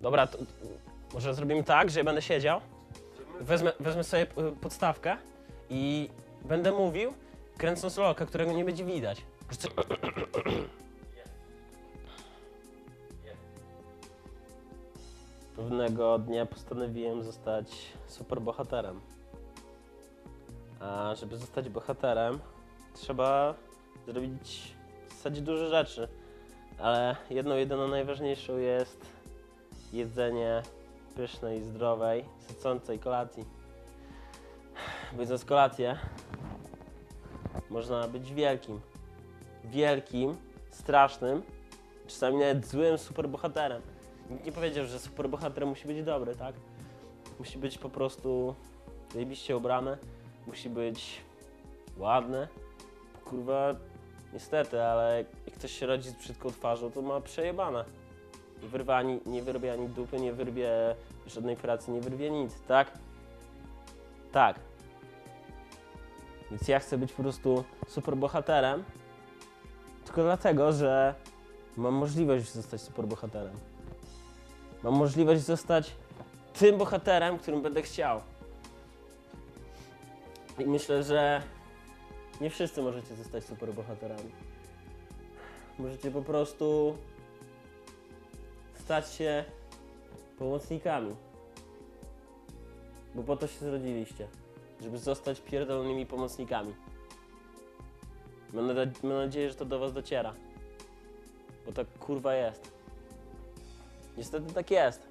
Dobra, to, może zrobimy tak, że ja będę siedział, wezmę, wezmę sobie y, podstawkę i będę mówił, kręcąc lolka, którego nie będzie widać. Pewnego dnia postanowiłem zostać superbohaterem. A żeby zostać bohaterem, trzeba zrobić w zasadzie dużo rzeczy. Ale jedną, jedyną najważniejszą jest jedzenie pysznej, zdrowej, sycącej kolacji. Bo jedząc kolację, można być wielkim. Wielkim, strasznym, czasami nawet złym superbohaterem. Nikt nie powiedział, że superbohater musi być dobry, tak? Musi być po prostu zajebiście ubrany, musi być ładny. Kurwa, niestety, ale jak ktoś się rodzi z brzydką twarzą, to ma przejebane. Wyrwie ani, nie wyrwie ani dupy, nie wyrwie żadnej pracy, nie wyrwie nic, tak? Tak. Więc ja chcę być po prostu superbohaterem, tylko dlatego, że mam możliwość zostać superbohaterem. Mam możliwość zostać tym bohaterem, którym będę chciał. I myślę, że nie wszyscy możecie zostać superbohaterami. Możecie po prostu stać się pomocnikami. Bo po to się zrodziliście. Żeby zostać pierdolonymi pomocnikami. Mam, mam nadzieję, że to do was dociera. Bo tak kurwa jest. Niestety tak jest.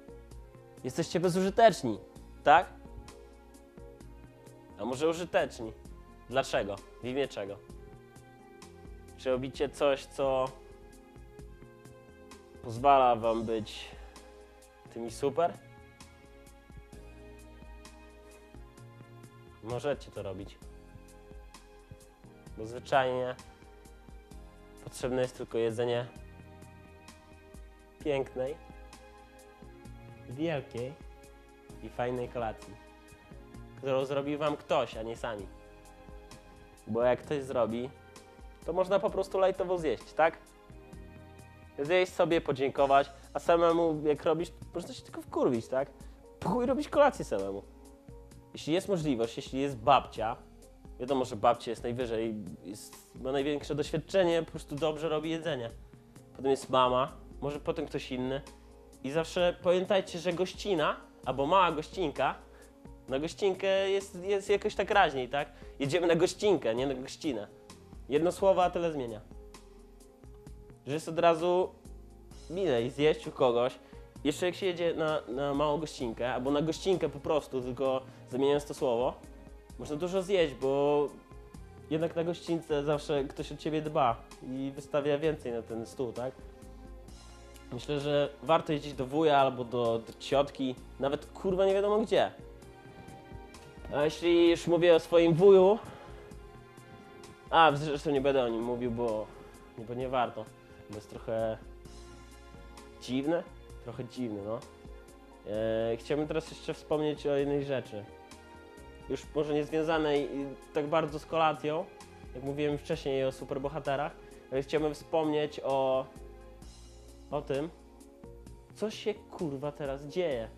Jesteście bezużyteczni, tak? A może użyteczni? Dlaczego? W imię czego? Czy robicie coś, co pozwala wam być tymi super? Możecie to robić. Bo zwyczajnie potrzebne jest tylko jedzenie pięknej, wielkiej i fajnej kolacji, którą zrobi wam ktoś, a nie sami. Bo jak ktoś zrobi, to można po prostu lajtowo zjeść, tak? Zjeść sobie, podziękować, a samemu jak robisz, można się tylko wkurwić, tak? Chuj robić kolację samemu. Jeśli jest możliwość, jeśli jest babcia, wiadomo, że babcia jest najwyżej, jest, ma największe doświadczenie, po prostu dobrze robi jedzenie. Potem jest mama, może potem ktoś inny. I zawsze pamiętajcie, że gościna, albo mała gościnka, na gościnkę jest, jest jakoś tak raźniej, tak? Jedziemy na gościnkę, nie na gościnę. Jedno słowo, a tyle zmienia. Że jest od razu milej zjeść u kogoś. Jeszcze jak się jedzie na, na małą gościnkę, albo na gościnkę po prostu, tylko zamieniając to słowo, można dużo zjeść, bo jednak na gościńce zawsze ktoś o ciebie dba i wystawia więcej na ten stół, tak? Myślę, że warto jeździć do wuja albo do, do ciotki, nawet kurwa nie wiadomo gdzie. A jeśli już mówię o swoim wuju, a zresztą nie będę o nim mówił, bo, bo nie warto, bo jest trochę dziwne, trochę dziwne, no. E, chciałbym teraz jeszcze wspomnieć o jednej rzeczy. Już może nie związanej tak bardzo z kolacją, jak mówiłem wcześniej o superbohaterach, ale chciałbym wspomnieć o, o tym, co się kurwa teraz dzieje.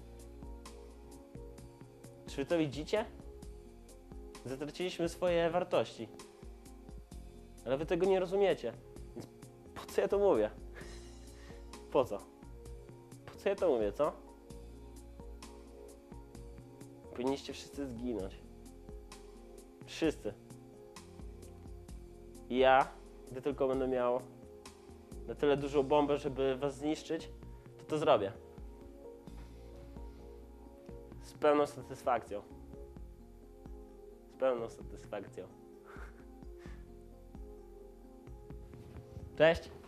Czy wy to widzicie? Zatraciliśmy swoje wartości. Ale wy tego nie rozumiecie. Co ja to mówię? Po co? Po co ja to mówię, co? Powinniście wszyscy zginąć. Wszyscy. I ja, gdy tylko będę miał na tyle dużą bombę, żeby was zniszczyć, to to zrobię. Z pełną satysfakcją. Z pełną satysfakcją. Cześć.